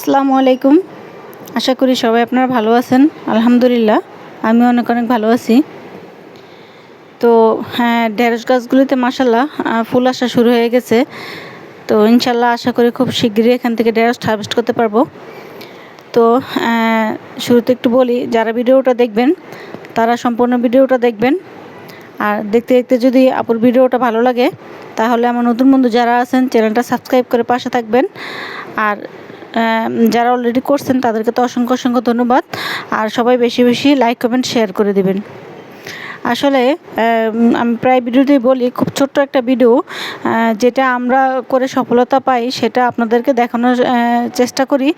আসসালামু আলাইকুম। আশা করি সবাই আপনারা ভালো আছেন। আলহামদুলিল্লাহ, আমি অনেক অনেক ভালো আছি। তো হ্যাঁ ঢেঁড়স গাছগুলিতে মাসাল্লাহ ফুল আসা শুরু হয়ে গেছে। তো ইনশাল্লাহ আশা করি খুব শীঘ্রই এখান থেকে ঢেঁড়স হারভেস্ট করতে পারব। তো শুরুতে একটু বলি, যারা ভিডিওটা দেখবেন, তারা সম্পূর্ণ ভিডিওটা দেখবেন। আর দেখতে দেখতে যদি আপুর ভিডিওটা ভালো লাগে, তাহলে আমার নতুন বন্ধু যারা আছেন, চ্যানেলটা সাবস্ক্রাইব করে পাশে থাকবেন। আর যারা অলরেডি করছেন, তাদেরকে তো অসংখ্য অসংখ্য ধন্যবাদ। আর সবাই বেশি বেশি লাইক কমেন্ট শেয়ার করে দেবেন। আসলে আমি প্রায় ভিডিওতেই বলি, খুব ছোট্ট একটা ভিডিও যেটা আমরা করে সফলতা পাই, সেটা আপনাদেরকে দেখানোর চেষ্টা করি।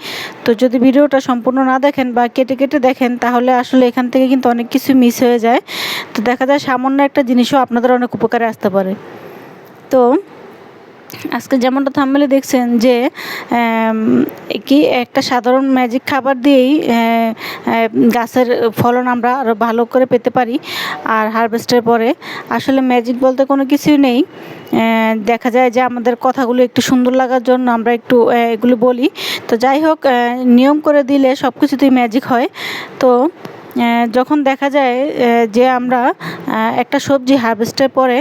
তো যদি ভিডিওটা সম্পূর্ণ না দেখেন বা কেটে কেটে দেখেন, তাহলে আসলে এখান থেকে কিন্তু অনেক কিছু মিস হয়ে যায়। তো দেখা যায় সামান্য একটা জিনিসও আপনাদের অনেক উপকারে আসতে পারে। তো আজকে যেমনটা থাম্বেলে দেখছেন যে কি একটা সাধারণ ম্যাজিক খাবার দিয়েই গাছের ফলন আমরা আরও ভালো করে পেতে পারি আর হারভেস্টের পরে। আসলে ম্যাজিক বলতে কোনো কিছুই নেই। দেখা যায় যে আমাদের কথাগুলো একটু সুন্দর লাগার জন্য আমরা একটু এগুলো বলি। তো যাই হোক নিয়ম করে দিলে সব কিছুতেই ম্যাজিক হয়। তো যখন দেখা যায় যে আমরা একটা সবজি হারভেস্টের পরে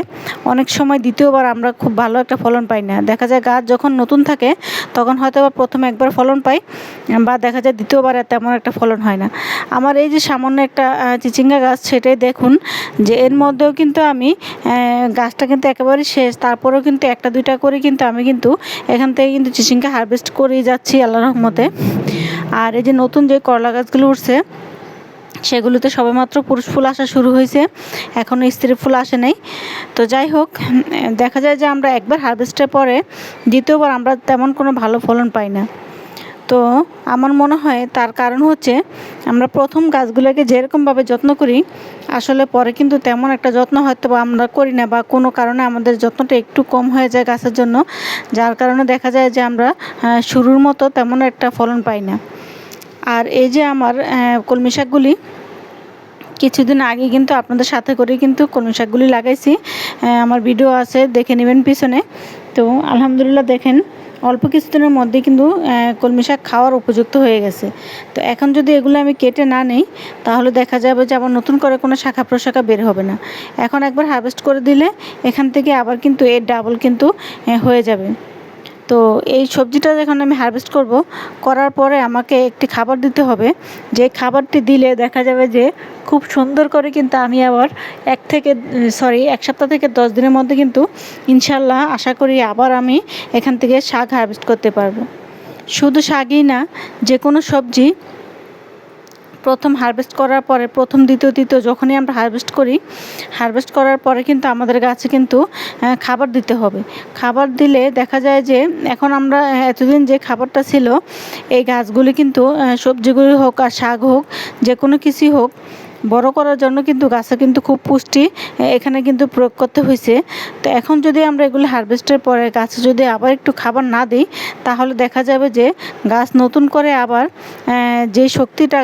অনেক সময় দ্বিতীয়বার আমরা খুব ভালো একটা ফলন পাই না। দেখা যায় গাছ যখন নতুন থাকে, তখন হয়তো বা প্রথমে একবার ফলন পাই, বা দেখা যায় দ্বিতীয়বার তেমন একটা ফলন হয় না। আমার এই যে সামান্য একটা চিচিঙ্গা গাছ, সেটাই দেখুন যে এর মধ্যেও কিন্তু আমি গাছটা কিন্তু একেবারেই শেষ, তারপরেও কিন্তু একটা, দুইটা করে কিন্তু আমি কিন্তু এখান থেকে কিন্তু চিচিঙ্গা হারভেস্ট করেই যাচ্ছি আল্লাহ রহমতে। আর এই যে নতুন যে করলা গাছগুলো উঠছে সেগুলোতে সবেমাত্র পুরুষ ফুল আসা শুরু হয়েছে। এখনও স্ত্রী ফুল আসে নাই। তো যাই হোক দেখা যায় যে আমরা একবার হারভেস্টের পরে দ্বিতীয়বার আমরা তেমন কোনো ভালো ফলন পাই না। তো আমার মনে হয় তার কারণ হচ্ছে আমরা প্রথম গাছগুলোকে যেরকমভাবে যত্ন করি, আসলে পরে কিন্তু তেমন একটা যত্ন হয়তো বা আমরা করি না বা কোনো কারণে আমাদের যত্নটা একটু কম হয়ে যায় গাছের জন্য। যার কারণে দেখা যায় যে আমরা শুরুর মতো তেমন একটা ফলন পাই না। আর এই যে আমার কলমি শাকগুলি, কিছুদিন আগে কিন্তু আপনাদের সাথে করে কিন্তু কলমি শাকগুলি লাগাইছি। আমার ভিডিও আছে, দেখে নেবেন পিছনে। তো আলহামদুলিল্লাহ দেখেন, অল্প কিছুদিনের মধ্যে কিন্তু কলমি শাক খাওয়ার উপযুক্ত হয়ে গেছে। তো এখন যদি এগুলো আমি কেটে না নেই, তাহলে দেখা যাবে যে আবার নতুন করে কোনো শাখা প্রশাখা বের হবে না। এখন একবার হারভেস্ট করে দিলে, এখান থেকে আবার কিন্তু এর ডাবল কিন্তু হয়ে যাবে। তো এই সবজিটা যখন আমি হারভেস্ট করব, করার পরে আমাকে একটি খাবার দিতে হবে। যে খাবারটি দিলে দেখা যাবে যে খুব সুন্দর করে কিন্তু আমি আবার এক থেকে সরি এক সপ্তাহ থেকে দশ দিনের মধ্যে কিন্তু ইনশাল্লাহ আশা করি আবার আমি এখান থেকে শাক হারভেস্ট করতে পারব। শুধু শাকই না যে কোনো সবজি প্রথম হারভেস্ট করার পরে, প্রথম, দ্বিতীয়, তৃতীয় যখনই আমরা হারভেস্ট করি হারভেস্ট করার পরে কিন্তু আমাদের গাছে কিন্তু খাবার দিতে হবে। খাবার দিলে দেখা যায় যে এখন আমরা এতদিন যে খাবারটা ছিল, এই গাছগুলি কিন্তু সবজিগুলি হোক আর শাক হোক যে কোনো কিছুই হোক বড় করার জন্য কিন্তু গাছে কিন্তু খুব পুষ্টি এখানে কিন্তু প্রয়োগ করতে হয়েছে। তো এখন যদি আমরা এগুলো হারভেস্টের পরে গাছে যদি আবার একটু খাবার না দিই, তাহলে দেখা যাবে যে গাছ নতুন করে আবার যে শক্তিটা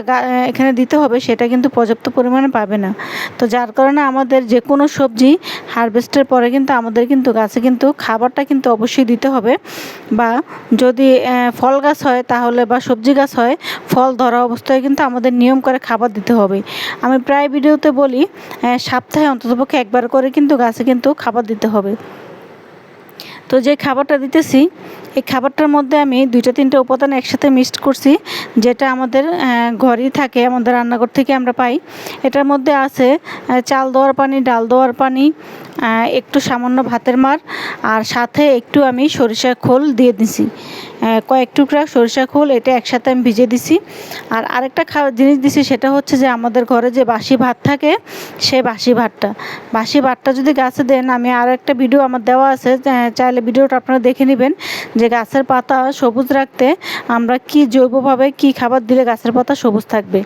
এখানে দিতে হবে সেটা কিন্তু পর্যাপ্ত পরিমাণে পাবে না। তো যার কারণে আমাদের যে কোনো সবজি হারভেস্টের পরে কিন্তু আমাদের কিন্তু গাছে কিন্তু খাবারটা কিন্তু অবশ্যই দিতে হবে। বা যদি ফল গাছ হয় তাহলে বা সবজি গাছ হয় ফল ধরা অবস্থায় কিন্তু আমাদের নিয়ম করে খাবার দিতে হবে। আমি প্রায় ভিডিওতে বলি সপ্তাহে অন্ততপক্ষে একবার করে কিন্তু গাছে কিন্তু খাবার দিতে হবে। তো যে খাবারটা দিতেছি, এই খাবারটার মধ্যে আমি দুইটা তিনটা উপাদান একসাথে মিক্সড করছি, যেটা আমাদের ঘরেই থাকে, আমাদের রান্নাঘর থেকে আমরা পাই। এটার মধ্যে আছে চাল দেওয়ার পানি, ডাল দেওয়ার পানি একটু সামান্য ভাতের মার, আর সাথে একটু আমি সরিষার খোল দিয়ে দিছি। কয়েক টুকরা সরিষা খোল, এটা একসাথে আমি ভিজে দিছি। আর আরেকটা খাওয়ার জিনিস দিছি, সেটা হচ্ছে যে আমাদের ঘরে যে বাসি ভাত থাকে, সেই বাসি ভাতটা। বাসি ভাতটা যদি গাছে দেন, আমি আর একটা ভিডিও আমার দেওয়া আছে চাইলে ভিডিওটা আপনারা দেখে নেবেন, যে গাছের পাতা সবুজ রাখতে আমরা কি জৈবভাবে কি খাবার দিলে গাছের পাতা সবুজ থাকবে।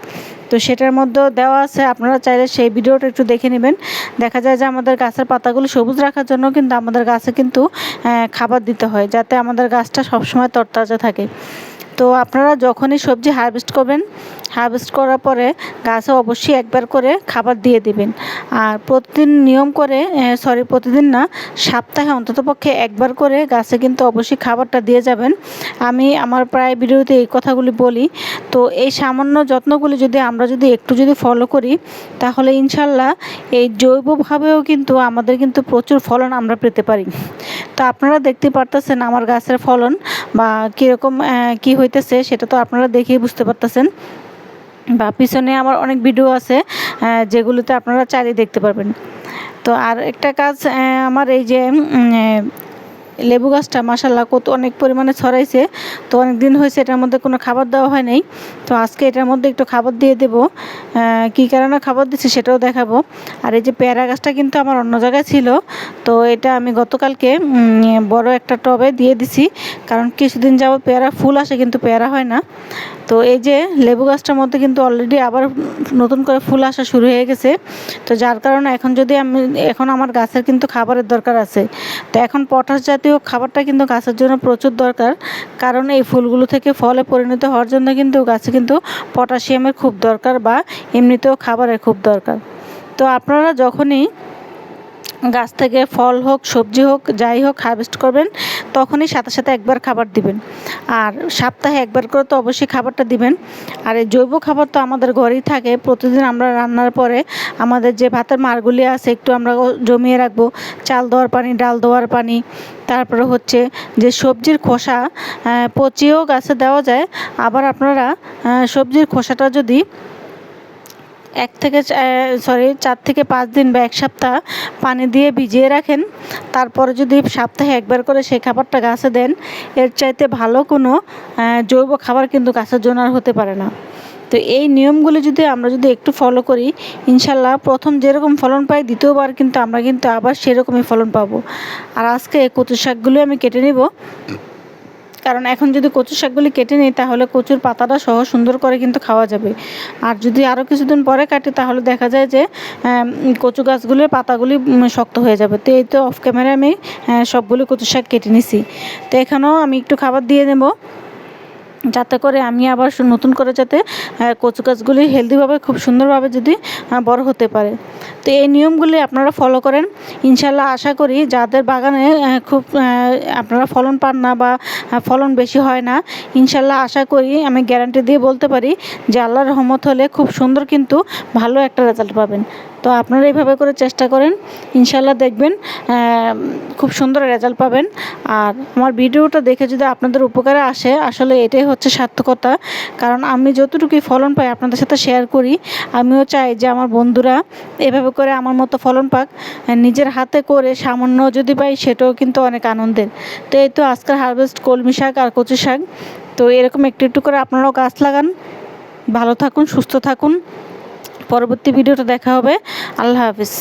তো সেটার মধ্যেও দেওয়া আছে, আপনারা চাইলে সেই ভিডিওটা একটু দেখে নেবেন। দেখা যায় যে আমাদের গাছের পাতাগুলো সবুজ রাখার জন্য কিন্তু আমাদের গাছে কিন্তু খাবার দিতে হয়, যাতে আমাদের গাছটা সবসময় তরতাজা থাকে। তো আপনারা যখনই সবজি হারভেস্ট করবেন হারভেস্ট করার পরে গাছে অবশ্যই একবার করে খাবার দিয়ে দিবেন। আর প্রতিদিন নিয়ম করে সরি প্রতিদিন না, সপ্তাহে অন্ততপক্ষে একবার করে গাছে কিন্তু অবশ্যই খাবারটা দিয়ে যাবেন। আমি আমার প্রায় ভিডিওতে এই কথাগুলি বলি। তো এই সামান্য যত্নগুলি যদি আমরা যদি একটু যদি ফলো করি, তাহলে ইনশাল্লাহ এই জৈবভাবেও কিন্তু আমাদের কিন্তু প্রচুর ফলন আমরা পেতে পারি। তো আপনারা দেখতে পারতেছেন আমার গাছের ফলন বা কীরকম কি হইতেছে সেটা তো আপনারা দেখেই বুঝতে পারতেছেন। বা পিছনে আমার অনেক ভিডিও আছে যেগুলোতে আপনারা চালিয়ে দেখতে পারবেন। তো আর একটা কাজ আমার এই যে লেবু গাছটা মাসাল্লাহ কত অনেক পরিমাণে ছড়াইছে। তো অনেক দিন হয়েছে এটার মধ্যে কোনো খাবার দেওয়া হয় নাই। তো আজকে এটার মধ্যে একটু খাবার দিয়ে দেব। কী কারণে খাবার দিচ্ছি সেটাও দেখাবো। আর এই যে পেয়ারা গাছটা কিন্তু আমার অন্য জায়গায় ছিল। তো এটা আমি গতকালকে বড় একটা টবে দিয়ে দিছি। কারণ কিছুদিন যাব পেয়ারা ফুল আসে, কিন্তু পেয়ারা হয় না। তো এই যে লেবু গাছটার মধ্যে কিন্তু অলরেডি আবার নতুন করে ফুল আসা শুরু হয়ে গেছে। তো যার কারণে এখন যদি আমি, এখন আমার গাছের কিন্তু খাবারের দরকার আছে। তো এখন পটাশ জাতীয় খাবারটা কিন্তু গাছের জন্য প্রচুর দরকার। কারণ এই ফুলগুলো থেকে ফলে পরিণত হওয়ার জন্য কিন্তু গাছে কিন্তু পটাশিয়ামের খুব দরকার বা এমনিতেও খাবারের খুব দরকার। তো আপনারা যখনই গাছ থেকে ফল হোক, সবজি হোক, যাই হোক হারভেস্ট করবেন, তখনই সাথে সাথে একবার খাবার দিবেন। আর সপ্তাহে একবার করে তো অবশ্যই খাবারটা দিবেন। আর এই জৈব খাবার তো আমাদের ঘরেই থাকে, প্রতিদিন আমরা রান্নার পরে আমাদের যে ভাতের মারগুলি আছে, একটু আমরা জমিয়ে রাখব। চাল দেওয়ার পানি, ডাল দেওয়ার পানি, তারপরে হচ্ছে যে সবজির খোসা পচিয়েও গাছে দেওয়া যায়। আবার আপনারা সবজির খোসাটা যদি এক থেকে সরি চার থেকে পাঁচ দিন বা এক সপ্তাহ পানি দিয়ে ভিজিয়ে রাখেন। তারপরে যদি সপ্তাহে একবার করে সেই খাবারটা গাছে দেন, এর চাইতে ভালো কোনো জৈব খাবার কিন্তু গাছের জন্য আর হতে পারে না। তো এই নিয়মগুলো যদি আমরা যদি একটু ফলো করি, ইনশাল্লাহ প্রথম যেরকম ফলন পাই, দ্বিতীয়বার কিন্তু আমরা কিন্তু আবার সেরকমই ফলন পাবো। আর আজকে কচু শাকগুলো আমি কেটে নেব। কারণ এখন যদি কচু শাকগুলি কেটে নিই, তাহলে কচুর পাতাটা সহ সুন্দর করে কিন্তু খাওয়া যাবে। আর যদি আরও কিছুদিন পরে কাটি, তাহলে দেখা যায় যে কচু গাছগুলির পাতাগুলি শক্ত হয়ে যাবে। তো এই তো অফ ক্যামেরায় আমি সবগুলি কচু শাক কেটে নিছি। তো এখানেও আমি একটু খাবার দিয়ে নেব। যাতে করে আমি আবার নতুন করে যাতে কচু গাছগুলি হেলদিভাবে খুব সুন্দরভাবে যদি বড় হতে পারে। তো এই নিয়মগুলি আপনারা ফলো করেন। ইনশাল্লাহ আশা করি যাদের বাগানে খুব আপনারা ফলন পান না বা ফলন বেশি হয় না ইনশাল্লাহ আশা করি, আমি গ্যারান্টি দিয়ে বলতে পারি যে আল্লাহর রহমত হলে খুব সুন্দর কিন্তু ভালো একটা রেজাল্ট পাবেন। তো আপনারা এইভাবে করে চেষ্টা করেন। ইনশাল্লাহ দেখবেন খুব সুন্দর রেজাল্ট পাবেন। আর আমার ভিডিওটা দেখে যদি আপনাদের উপকারে আসে, আসলে এটাই হচ্ছে সার্থকতা। কারণ আমি যতটুকুই ফলন পাই আপনাদের সাথে শেয়ার করি, আমিও চাই যে আমার বন্ধুরা এভাবে করে আমার মতো ফলন পাক। নিজের হাতে করে সামান্য যদি পাই, সেটাও কিন্তু অনেক আনন্দের। তো এই তো আজকের হারভেস্ট কলমি শাক আর কচু শাক। তো এরকম একটু একটু করে আপনারাও গাছ লাগান। ভালো থাকুন, সুস্থ থাকুন। পরবর্তী ভিডিওটা দেখা হবে। আল্লাহ হাফিজ।